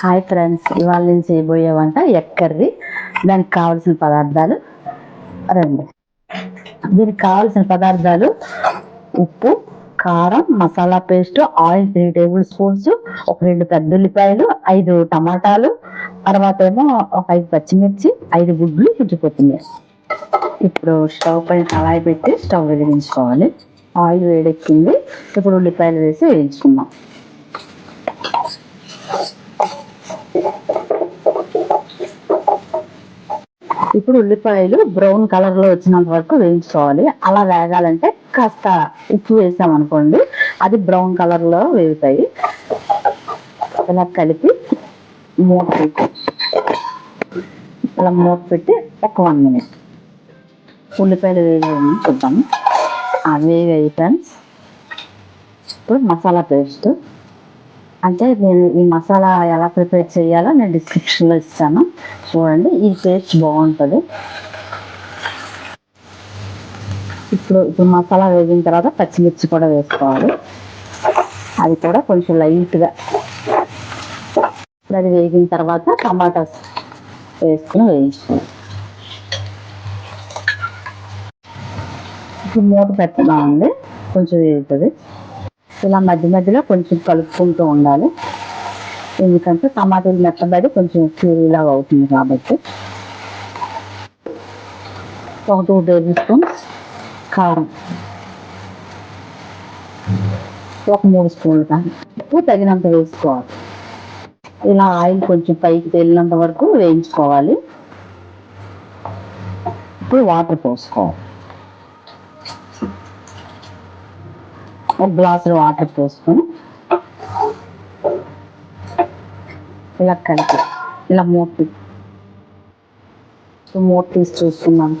Hi friends ఇవాళ నేను చేయబోయే వంట ఎక్కర్రి. దానికి కావాల్సిన పదార్థాలు రెండు. దీనికి కావాల్సిన పదార్థాలు ఉప్పు కారం masala paste oil three tablespoons ఒక రెండు పెద్ద ఉల్లిపాయలు ఐదు టమాటాలు తర్వాత ఏమో ఒక ఐదు పచ్చిమిర్చి ఐదు గుడ్లు కొంచెం ఇప్పుడు స్టవ్ పైన కళాయి పెట్టి స్టవ్ వెలిగించుకోవాలి. ఆయిల్ వేడెక్కింది. ఇప్పుడు ఉల్లిపాయలు వేసి వేయించుకుందాం. ఇప్పుడు ఉల్లిపాయలు బ్రౌన్ కలర్లో వచ్చినంత వరకు వేయించుకోవాలి. అలా వేగాలంటే కాస్త ఉప్పు వేసామనుకోండి అది బ్రౌన్ కలర్లో వేగుతాయి. ఇలా కలిపి మూత పెట్టి ఇలా మూత పెట్టి ఒక వన్ మినిట్. ఉల్లిపాయలు వేగాయని చూద్దాము అవి వేయి ఫ్రెండ్స్. ఇప్పుడు మసాలా పేస్ట్. అంటే నేను ఈ మసాలా ఎలా ప్రిపేర్ చేయాలో నేను డిస్క్రిప్షన్లో ఇస్తాను. చూడండి ఈ పేస్ట్ బాగుంటుంది. ఇప్పుడు ఇప్పుడు మసాలా వేగిన తర్వాత పచ్చిమిర్చి కూడా వేసుకోవాలి. అది కూడా కొంచెం లైట్గా. అది వేగిన తర్వాత టమాటాస్ వేసుకుని వేయించుకోవాలి. ఇప్పుడు మూత పెట్టదామండి కొంచెం వేగుతుంది. ఇలా మధ్య మధ్యలో కొంచెం కలుపుకుంటూ ఉండాలి. ఎందుకంటే టమాటాలు మెత్తబడి కొంచెం క్యూరీలాగా అవుతుంది కాబట్టి. ఒక టూ టేబుల్ స్పూన్స్ కారం. ఒక మూడు స్పూన్లు కానీ ఉప్పు తగినంత వేసుకోవాలి. ఇలా ఆయిల్ కొంచెం పైకి తేలినంత వరకు వేయించుకోవాలి. ఇప్పుడు వాటర్ పోసుకోవాలి. ఒక గ్లాస్ వాటర్ పోసుకొని ఇలా కలిపి ఇలా మూత మూత తీసి చూస్తున్నాం.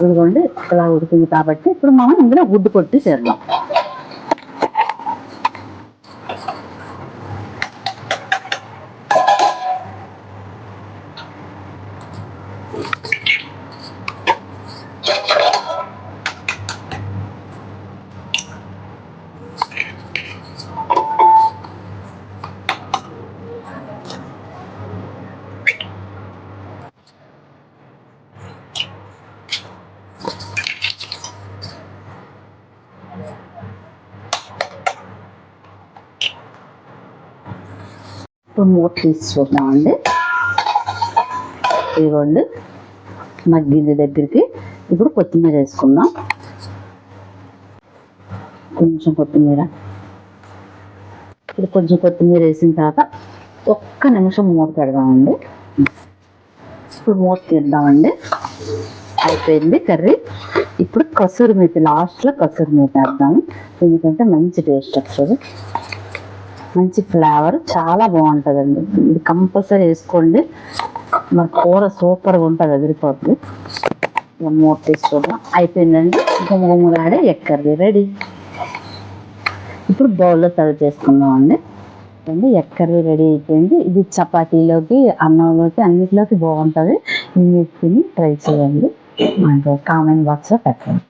ఇదిగోండి ఇలా ఉడికింది కాబట్టి ఇప్పుడు మనం ఇందులో గుడ్డు కొట్టి చేద్దాం ఇప్పుడు మూత తీసి చూద్దామండి మగ్గింది దగ్గరికి. ఇప్పుడు కొత్తిమీర వేసుకుందాం. కొంచెం కొత్తిమీర. ఇప్పుడు కొంచెం కొత్తిమీర వేసిన తర్వాత ఒక్క నిమిషం మూత పెడదామండి. ఇప్పుడు మూత తీద్దామండి. అయిపోయింది కర్రీ. ఇప్పుడు కసూరి మేతి లాస్ట్లో కసూరి మేతి వేద్దాము ఎందుకంటే మంచి టేస్ట్ వస్తుంది. మంచి ఫ్లేవర్ చాలా బాగుంటుందండి. ఇది కంపల్సరీ వేసుకోండి. మన కూర సూపర్గా ఉంటుంది అదిరిపోతుంది ఇక మూత తీసుకోవడం అయిపోయిందండి. గుమ్మగుమ్మలాడే ఎక్కర్ది రెడీ. ఇప్పుడు బౌల్లో సర్వ్ చేసుకుందాం అండి అండి ఎక్కర్రీ రెడీ అయిపోయింది. ఇది చపాతీలోకి అన్నంలోకి అన్నిటిలోకి బాగుంటుంది. మీరు తిని ట్రై చేయండి. మనకి కామెంట్ బాక్స్లో పెట్టండి.